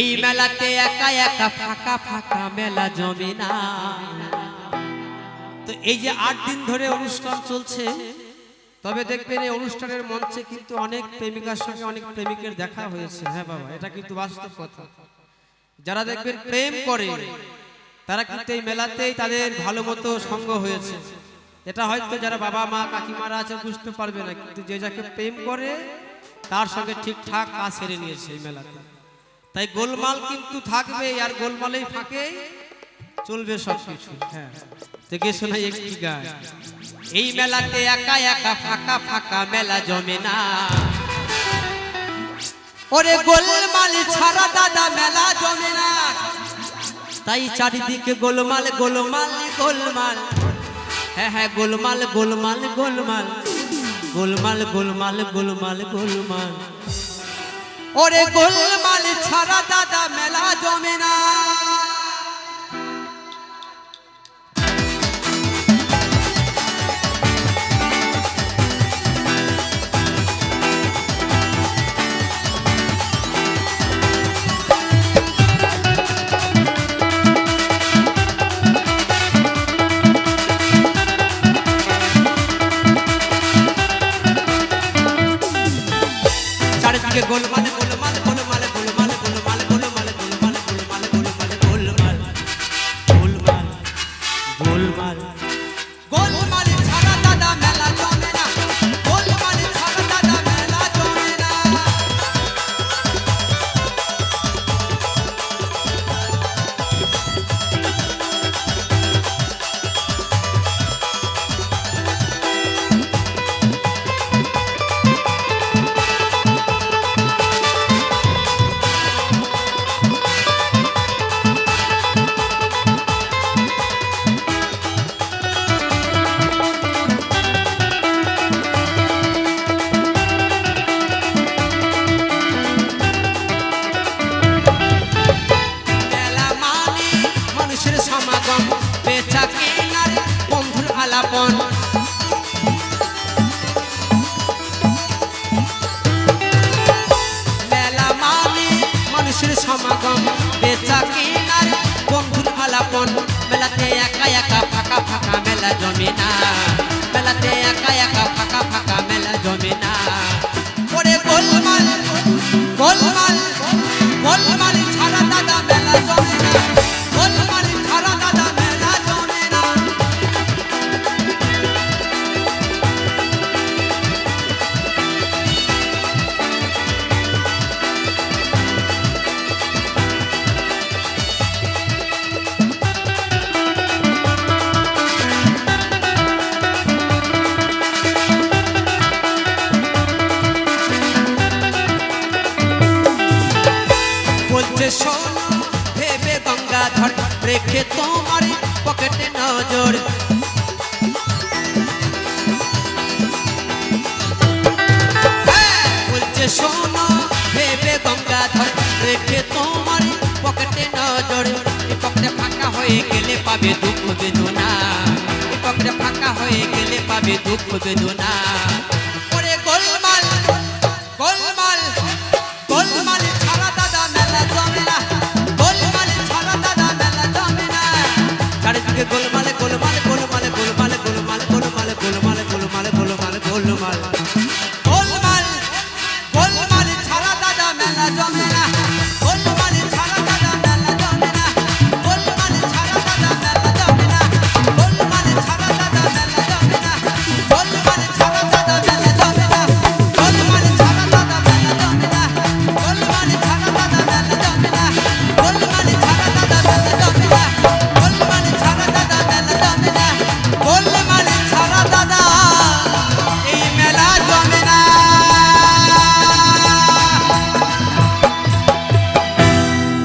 এই মেলাতে একা একা ফাঁকা ফাঁকা মেলা জমে না। তো এই যে আট দিন ধরে অনুষ্ঠান চলছে, তবে দেখবেন এই অনুষ্ঠানের মঞ্চে কিন্তু অনেক প্রেমিকার সঙ্গে অনেক প্রেমিকের দেখা হয়েছে। হ্যাঁ বাবা, এটা কিন্তু বাস্তব কথা। যারা দেখবেন প্রেম করে, তারা কিন্তু এই মেলাতেই তাদের ভালো মতো সঙ্গ হয়েছে। এটা হয়তো যারা বাবা, মা, কাকিমারা আছে বুঝতে পারবে না, কিন্তু যে যাকে প্রেম করে, তার সঙ্গে ঠিকঠাক কাজ সেরে নিয়েছে এই মেলাতে। তাই গোলমাল কিন্তু থাকবে আর গোলমালেই ফাঁকে চলবে সব কিছু হ্যাঁ থেকে একটি গান। এই মেলাতে একা একা ফাঁকা ফাঁকা মেলা জমে না। ওরে গোলমাল ছাড়া দাদা মেলা জমে না। তাই চারিদিকে গোলমাল গোলমাল গোলমাল। হ্যাঁ হ্যাঁ গোলমাল গোলমাল গোলমাল। গোলমাল গোলমাল গোলমাল গোলমাল। ওরে গোলমাল ছাড়া দাদা মেলা জমে না। গোলমাল সমাগম বেচা কিনার বন্ধুর আলাপন মেলাতে একা একা ফাঁকা ফাঁকা মেলা জমে না। মেলাতে একা একা ফাঁকা বলছে শোনো ভেবে গঙ্গাধর রেখে তোমার পকেটে নজর। হ্যাঁ, বলছে শোনো ভেবে গঙ্গাধর রেখে তোমার পকেটে নজর। পকেটে ফাঁকা হয়ে গেলে পাবে দুঃখ বেদনা। পকেটে ফাঁকা হয়ে গেলে পাবে দুঃখ বেদনা।